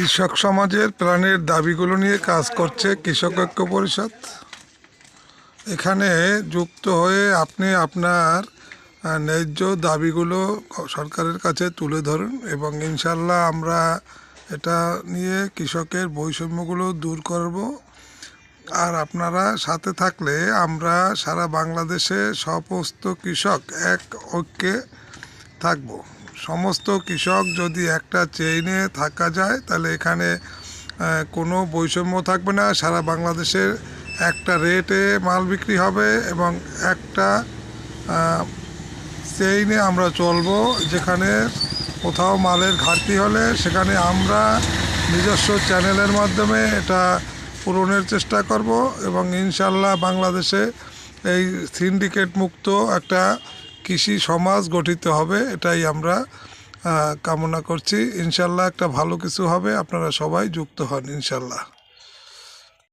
কৃষক সমাজের প্রাণের দাবিগুলো নিয়ে কাজ করছে কৃষক ঐক্য পরিষদ। এখানে যুক্ত হয়ে আপনি আপনার ন্যায্য দাবিগুলো সরকারের কাছে তুলে ধরুন এবং ইনশাল্লাহ আমরা এটা নিয়ে কৃষকের বৈষম্যগুলো দূর করব। আর আপনারা সাথে থাকলে আমরা সারা বাংলাদেশে সমস্ত কৃষক এক ঐক্যে থাকব। সমস্ত কৃষক যদি একটা চেইনে থাকা যায়, তাহলে এখানে কোনো বৈষম্য থাকবে না। সারা বাংলাদেশের একটা রেটে মাল বিক্রি হবে এবং একটা চেইনে আমরা চলবো, যেখানে কোথাও মালের ঘাটতি হলে সেখানে আমরা নিজস্ব চ্যানেলের মাধ্যমে এটা পূরণের চেষ্টা করব এবং ইনশাল্লাহ বাংলাদেশে এই সিন্ডিকেট মুক্ত একটা কৃষি সমাজ গঠিত হবে, এটাই আমরা কামনা করছি। ইনশাল্লাহ একটা ভালো কিছু হবে, আপনারা সবাই যুক্ত হন, ইনশাল্লাহ।